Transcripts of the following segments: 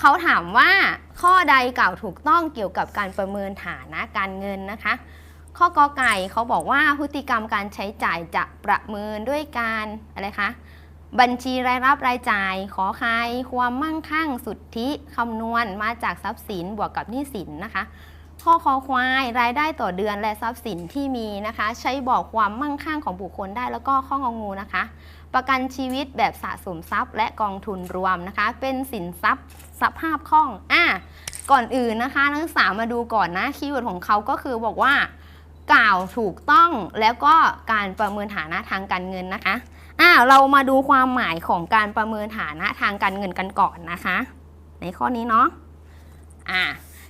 เขาถามว่าข้อใดกล่าวถูกต้องเกี่ยวกับการประเมินฐานะการเงินนะคะ ข้อกอไก่เขาบอกว่าพฤติกรรมการใช้จ่ายจะประเมินด้วยการอะไรคะบัญชีรายรับรายจ่าย ขอใครความมั่งคั่งสุทธิคำนวณมาจากทรัพย์สินบวกกับหนี้สินนะคะ ข้อคอควายรายได้ต่อเดือนและทรัพย์สินที่มีนะคะ ใช้บอกความมั่งคั่งของบุคคลได้แล้วก็ข้ององูนะคะ ประกันชีวิตแบบสะสมทรัพย์ และกองทุนรวมนะคะ เป็นสินทรัพย์สภาพคล่องอะก่อนอื่นนะคะนักศึกษามาดูก่อนนะคีย์เวิร์ดของเขาก็คือบอกว่า กล่าวถูกต้องแล้วก็การประเมินฐานะทางการเงินนะคะอ่าเรามาดูความหมายของการประเมินฐานะทางการเงินกันก่อนนะคะ ในข้อนี้เนาะอ่า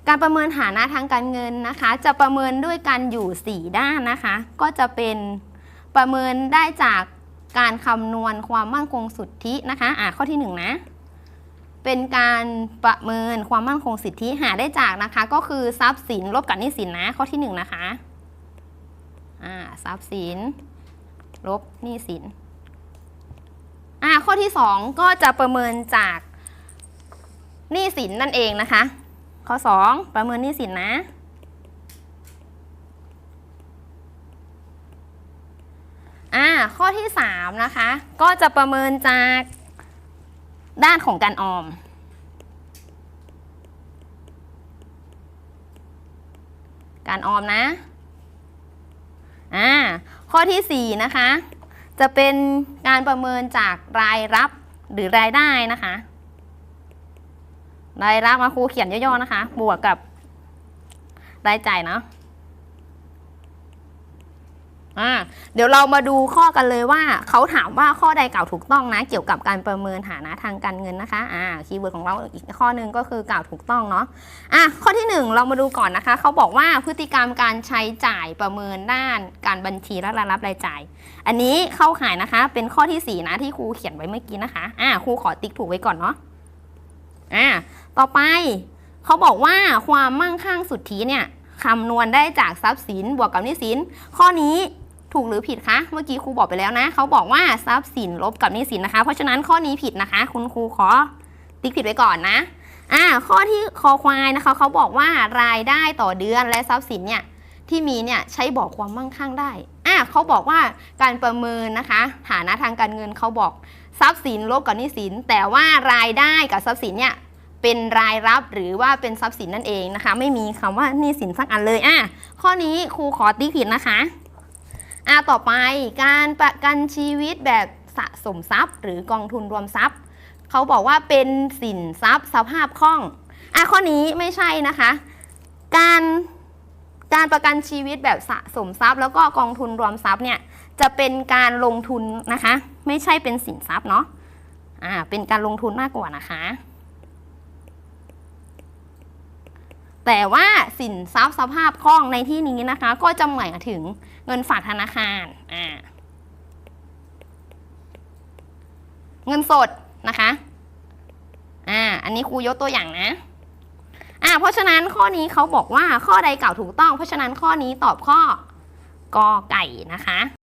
การประเมินฐานะทางการเงินนะคะ จะประเมินด้วยการอยู่ 4 ด้านนะคะ ก็จะเป็นประเมินได้จากการคำนวณความมั่นคงสุทธินะคะอ่าข้อที่1นนะเป็นการประเมินความมั่นคงสิทธิหาได้จากนะคะ ก็คือทรัพย์สินลบกับหนี้สินนะข้อที่1นะคะอ่าทรัพย์สิน ลบหนี้สินอ่าข้อที่ 2 ก็จะประเมินจากหนี้สินนั่นเองนะคะ ข้อ 2 ประเมินหนี้สินนะ อ่า ข้อที่ 3 นะคะ ก็จะประเมินจากด้านของการออม การออมนะ อ่า ข้อทีสี่4 นะคะ จะเป็นการประเมินจากรายรับหรือรายได้นะคะ รายรับมาครูเขียนย่อๆนะคะ บวกกับรายจ่ายเนาะอ่าเดี๋ยวเรามาดูข้อกันเลยว่าเขาถามว่าข้อใดกล่าวถูกต้องนะ เกี่ยวกับการประเมินฐานะทางการเงินนะคะอ่าคีย์เวิร์ดของเราอีกข้อหนึ่งก็คือกล่าวถูกต้องเนาะอะข้อที่หนึ่งเรามาดูก่อนนะคะเขาบอกว่าพฤติกรรมการใช้จ่ายประเมินด้านการบัญชีและรายรับรายจ่าย อันนี้เข้าข่ายนะคะ เป็นข้อที่สี่นะที่ครูเขียนไว้เมื่อกี้นะคะอะครูขอติ๊กถูกไว้ก่อนเนาะ อะต่อไปเขาบอกว่าความมั่งคั่งสุทธิเนี่ยคำนวณได้จากทรัพย์สินบวกกับหนี้สิน ข้อนี้ถูกหรือผิดคะ เมื่อกี้ครูบอกไปแล้วนะ เขาบอกว่าทรัพย์สินลบกับหนี้สินนะคะ เพราะฉะนั้นข้อนี้ผิดนะคะ คุณครูขอติ๊กผิดไว้ก่อนนะ อ่า ข้อที่คอควายนะคะ เขาบอกว่ารายได้ต่อเดือนและทรัพย์สินเนี่ย ที่มีเนี่ยใช้บอกความมั่งคั่งได้อ่าเขาบอกว่าการประเมินนะคะฐานะทางการเงินเขาบอกทรัพย์สินลบกับหนี้สิน แต่ว่ารายได้กับทรัพย์สินเนี่ยเป็นรายรับหรือว่าเป็นทรัพย์สินนั่นเองนะคะ ไม่มีคำว่าหนี้สินสักอันเลยอะข้อนี้ครูขอติ๊กผิดนะคะอ่าต่อไปการประกันชีวิตแบบสะสมทรัพย์ หรือกองทุนรวมทรัพย์เขาบอกว่าเป็นสินทรัพย์สภาพคล่องอะข้อนี้ไม่ใช่นะคะ การ การประกันชีวิตแบบสะสมทรัพย์ แล้วก็กองทุนรวมทรัพย์เนี่ยจะเป็นการลงทุนนะคะ ไม่ใช่เป็นสินทรัพย์เนาะอ่าเป็นการลงทุนมากกว่านะคะ แต่ว่าสินทรัพย์สภาพคล่องในที่นี้นะคะ ก็จะหมายถึงเงินฝากธนาคารอ่าเงินสดนะคะอ่าอันนี้ครูยกตัวอย่างนะ เพราะฉะนั้นข้อนี้เขาบอกว่าข้อใดกล่าวถูกต้อง เพราะฉะนั้นข้อนี้ตอบข้อกอไก่นะคะ